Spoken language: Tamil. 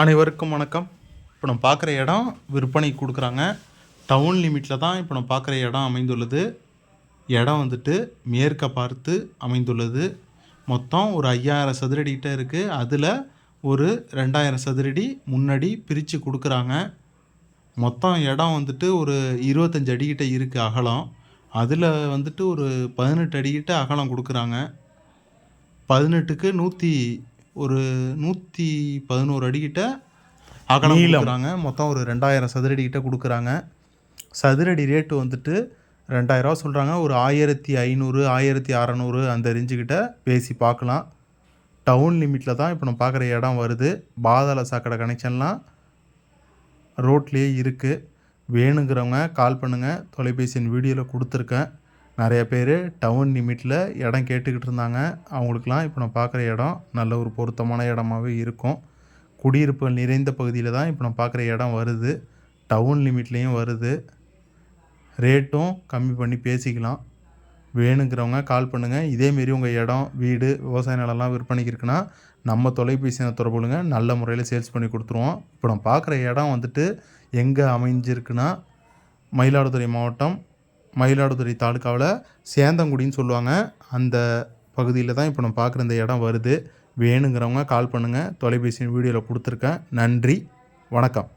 அனைவருக்கும் வணக்கம். இப்போ நம்ம பார்க்குற இடம் விற்பனைக்கு கொடுக்குறாங்க. டவுன் லிமிட்டில் தான் இப்போ நம்ம பார்க்குற இடம் அமைந்துள்ளது. இடம் வந்துட்டு மேற்க பார்த்து அமைந்துள்ளது. மொத்தம் ஒரு ஐயாயிரம் சதுரடிக்கிட்ட இருக்குது அதில் ஒரு ரெண்டாயிரம் சதுரடி முன்னாடி பிரித்து கொடுக்குறாங்க. மொத்தம் இடம் வந்துட்டு ஒரு இருபத்தஞ்சு அடிக்கிட்ட இருக்குது அகலம். அதில் வந்துட்டு ஒரு பதினெட்டு அடிக்கிட்ட அகலம் கொடுக்குறாங்க. பதினெட்டுக்கு நூற்றி ஒரு நூற்றி பதினோரு அடிக்கிட்ட அகலம் கொடுக்குறாங்க. மொத்தம் ஒரு ரெண்டாயிரம் சதுரடி கிட்ட கொடுக்குறாங்க. சதுரடி ரேட்டு வந்துட்டு ரெண்டாயிரரூவா சொல்கிறாங்க ஒரு ஆயிரத்தி ஐநூறு ஆயிரத்தி அறநூறு அந்த ரேஞ்சுக்கிட்ட பேசி பார்க்கலாம். டவுன் லிமிட்டில் தான் இப்போ நம்ம பார்க்குற இடம் வருது. பாதாள சாக்கடை கனெக்ஷன்லாம் ரோட்லேயே இருக்குது வேணுங்கிறவங்க கால் பண்ணுங்கள் தொலைபேசி எண் வீடியோவில் கொடுத்துருக்கேன். நிறைய பேர் டவுன் லிமிட்டில் இடம் கேட்டுக்கிட்டு இருந்தாங்க அவங்களுக்கெலாம் இப்போ நான் பார்க்குற இடம் நல்ல ஒரு பொருத்தமான இடமாவே இருக்கும். குடியிருப்புகள் நிறைந்த பகுதியில் தான் இப்போ நான் பார்க்குற இடம் வருது. டவுன் லிமிட்லேயும் வருது. ரேட்டும் கம்மி பண்ணி பேசிக்கலாம். வேணுங்கிறவங்க கால் பண்ணுங்கள் இதேமாரி உங்கள் இடம் வீடு விவசாய நிலம்லாம் விற்பனைக்கு இருக்குன்னா நம்ம தொலைபேசியை தொடர்புலுங்க நல்ல முறையில் சேல்ஸ் பண்ணி கொடுத்துருவோம். இப்போ நம்ம பார்க்குற இடம் வந்துட்டு எங்கே அமைஞ்சிருக்குன்னா மயிலாடுதுறை மாவட்டம் மயிலாடுதுறை தாலுக்காவில் சேந்தங்குடின்னு சொல்லுவாங்க. அந்த பகுதியில் தான் இப்போ நம்ம பார்க்குற இந்த இடம் வருது. வேணுங்கிறவங்க கால் பண்ணுங்கள் தொலைபேசி வீடியோவில் கொடுத்துருக்கேன். நன்றி. வணக்கம்.